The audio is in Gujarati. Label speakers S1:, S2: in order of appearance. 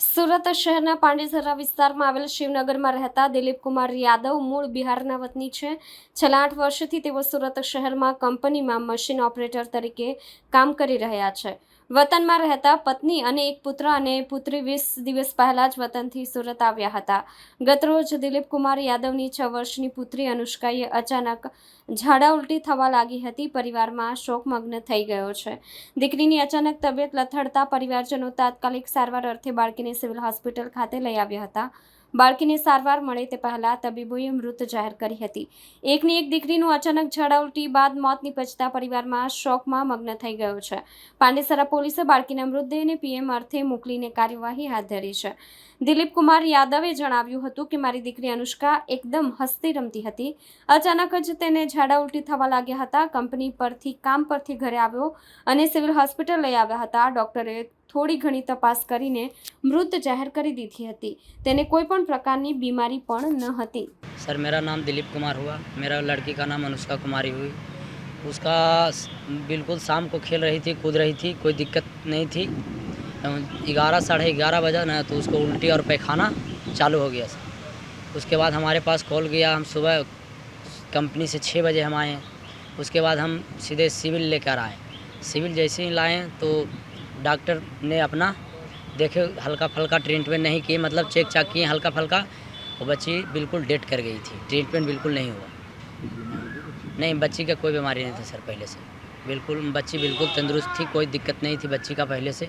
S1: સુરત શહેરના પાંડેસરા વિસ્તારમાં આવેલ શિવનગરમાં રહેતા દિલીપ કુમાર યાદવ મૂળ બિહારના વતની છે. છેલ્લા આઠ વર્ષથી તેઓ સુરત શહેરમાં કંપનીમાં મશીન ઓપરેટર તરીકે કામ કરી રહ્યા છે. વતનમાં રહેતા પત્ની અને એક પુત્ર અને પુત્રી વીસ દિવસ પહેલાં જ વતનથી સુરત આવ્યા હતા. ગતરોજ દિલીપકુમાર યાદવની છ વર્ષની પુત્રી અનુષ્કાએ અચાનક ઝાડા ઉલટી થવા લાગી હતી. પરિવારમાં શોકમગ્ન થઈ ગયો છે. દીકરીની અચાનક તબિયત લથડતા પરિવારજનો તાત્કાલિક સારવાર અર્થે બાળકીને સિવિલ હોસ્પિટલ ખાતે લઈ આવ્યા હતા. બાળકીને સારવાર મળે તે પહેલાં તબીબોએ મૃત જાહેર કરી હતી. એકની એક દીકરીનું અચાનક ઝાડા બાદ મોત નિપજતા પરિવારમાં શોકમાં મગ્ન થઈ ગયો છે. પાંડેસરા પોલીસે બાળકીના મૃતદેહને પીએમ અર્થે મોકલીને કાર્યવાહી હાથ ધરી છે. દિલીપ કુમાર યાદવે જણાવ્યું હતું કે, મારી દીકરી અનુષ્કા એકદમ હસતી રમતી હતી. અચાનક જ તેને ઝાડા ઉલટી થવા લાગ્યા હતા. કંપની પરથી, કામ પરથી ઘરે આવ્યો અને સિવિલ હોસ્પિટલ લઈ આવ્યા હતા. ડોક્ટરે થોડી ઘણી તપાસ કરીને મૃત જાહેર કરી દીધી હતી તેને કોઈ પણ પ્રકારની બીમારી પણ ન હતી
S2: सर मेरा नाम दिलीप कुमार हुआ मेरा लड़की का नाम अनुष्का कुमारी हुई उसका स- बिल्कुल शाम को खेल रही थी कूद रही थी कोई दिक्कत नहीं थी ग्यारह साढ़े ग्यारह बजा ना तो उसको उल्टी और पैखाना चालू हो गया सर उसके बाद हमारे पास कॉल गया हम सुबह कंपनी से छः बजे हम आए उसके बाद हम सीधे सिविल लेकर आए सिविल जैसे ही लाए तो डॉक्टर ने अपना, देखे हल्का फल्का ट्रीटमेंट नहीं किए मतलब चेक चाक किए हल्का फल्का वो बच्ची बिल्कुल डेट कर गई थी। ट्रीटमेंट बिल्कुल नहीं हुआ। नहीं, बच्ची का कोई बीमारी नहीं था सर पहले से। बिल्कुल, बच्ची बिल्कुल तंदुरुस्त थी, कोई दिक्कत नहीं थी बच्ची का पहले से।